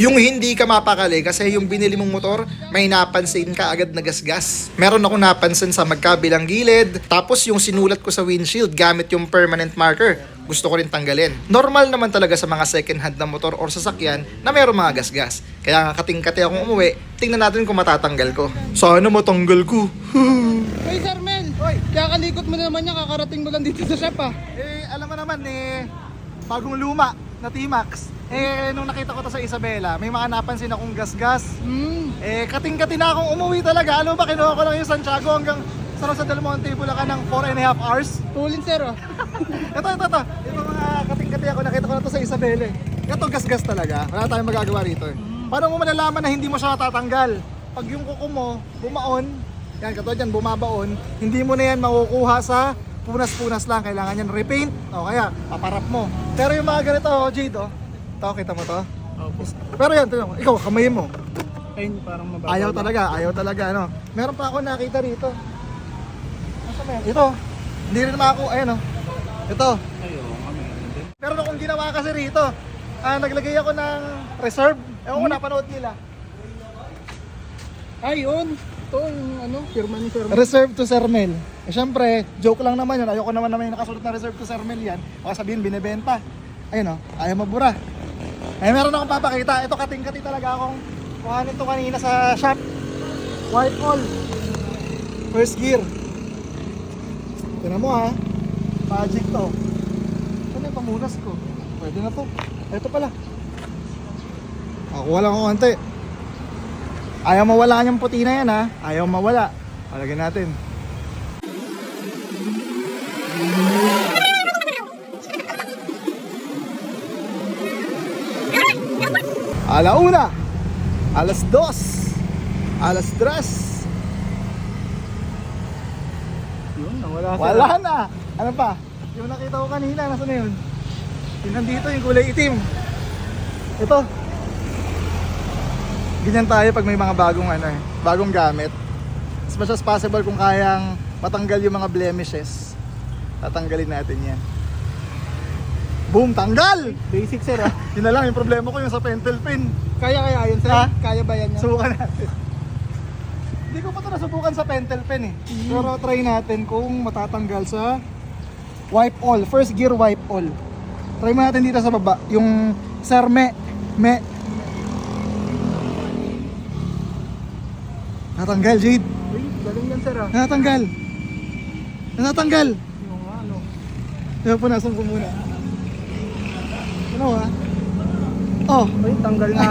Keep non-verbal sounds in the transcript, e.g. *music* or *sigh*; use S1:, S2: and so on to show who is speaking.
S1: Yung hindi ka mapakali kasi yung binili mong motor, may napansin ka agad na gasgas. Meron ako napansin sa magkabilang gilid, tapos yung sinulat ko sa windshield gamit yung permanent marker. Gusto ko rin tanggalin. Normal naman talaga sa mga second hand na motor or sasakyan na meron mga gasgas. Kaya nga kating-kati akong umuwi, tingnan natin kung matatanggal ko. Sana matanggal ko. *laughs*
S2: Hey, Sir Mel! Hoy! Kakalikot mo na naman yan, kakarating mo lang dito sa shop ah.
S1: Eh, alam mo naman eh, bagong luma na T-Max. Eh, nung nakita ko to sa Isabela, may mga napansin akong gasgas.
S2: Hmm.
S1: Eh, kating-kati na akong umuwi talaga. Ano ba, kinuha ko lang yung Santiago hanggang sa Rosa del Monte, Bulacan ng 4 and a half hours.
S2: Tulin, Sir ah. *laughs*
S1: Ito, ito, ito. Ito mga kating-kati ako, nakita ko na to sa Isabela eh. Ito, gasgas talaga. Wala tayong magagawa rito eh. Paano mo malalaman na hindi mo siya natatanggal? Pag yung kuko mo, bumaon, yan, katulad yan, bumabaon, hindi mo na yan makukuha sa punas-punas lang. Kailangan yan repaint o kaya paparap mo. Pero yung mga ganito, oh, Jade, oh. Ito, kita mo to? Pero yan, ito, ikaw, kamayin mo.
S2: Ayun, parang mababaw.
S1: Ayaw talaga, ayaw talaga, ano. Meron pa ako nakita rito. Nasa yan? Ito. Hindi rin naman ako, ayun, oh. Ito. Pero akong ginawa kasi rito, ah, naglagay ako ng reserve. Ewan ko, napanood nila.
S2: Ayun! Ito, yung ano, firma ni Sir Mel.
S1: Reserve to Sermel. Eh, syempre, joke lang naman yun. Ayoko naman naman yung nakasulat na reserve to Sermel yan. Baka sabihin, binibenta. Ayun, oh. Ayaw mabura. Eh, meron akong papakita. Ito, kating-kati talaga akong kuhanin to kanina sa shop. White all. First gear. Tignan mo ha. Magic to. Ano yung pamunas ko? Pwede na to. Ito pala. Ako lang ako konti. Ayaw mawala yung puti na yan ha. Ayaw mawala. Palagyan natin. Alauna. Alas dos. Alas tres.
S2: Yun, nawala
S1: Wala na. Ano pa? Yung nakita ko kanina, nasa na yun? Yung nandito, yung kulay itim. Ito. Ganyan tayo pag may mga bagong ano eh, bagong gamit. As much as possible kung kayang matanggal yung mga blemishes, tatanggalin natin yan. Boom, tanggal!
S2: Basic, Sir ah.
S1: Yun na lang, yung problema ko yung sa pentel pin.
S2: Kaya kaya yun, Sir?
S1: Ha?
S2: Kaya ba yan yan?
S1: Subukan natin. Hindi ko pa ito nasubukan sa pentel pen eh. Pero try natin kung matatanggal sa wipe all. First gear wipe all. Try mo natin dito sa baba. Yung sir me. Me. Natanggal, Jade.
S2: Uy, galing yan, Sir ah.
S1: Natanggal. Natanggal.
S2: Yung ano.
S1: Kaya punasan ko muna. Ano ha? Oh,
S2: Uy, tanggal na.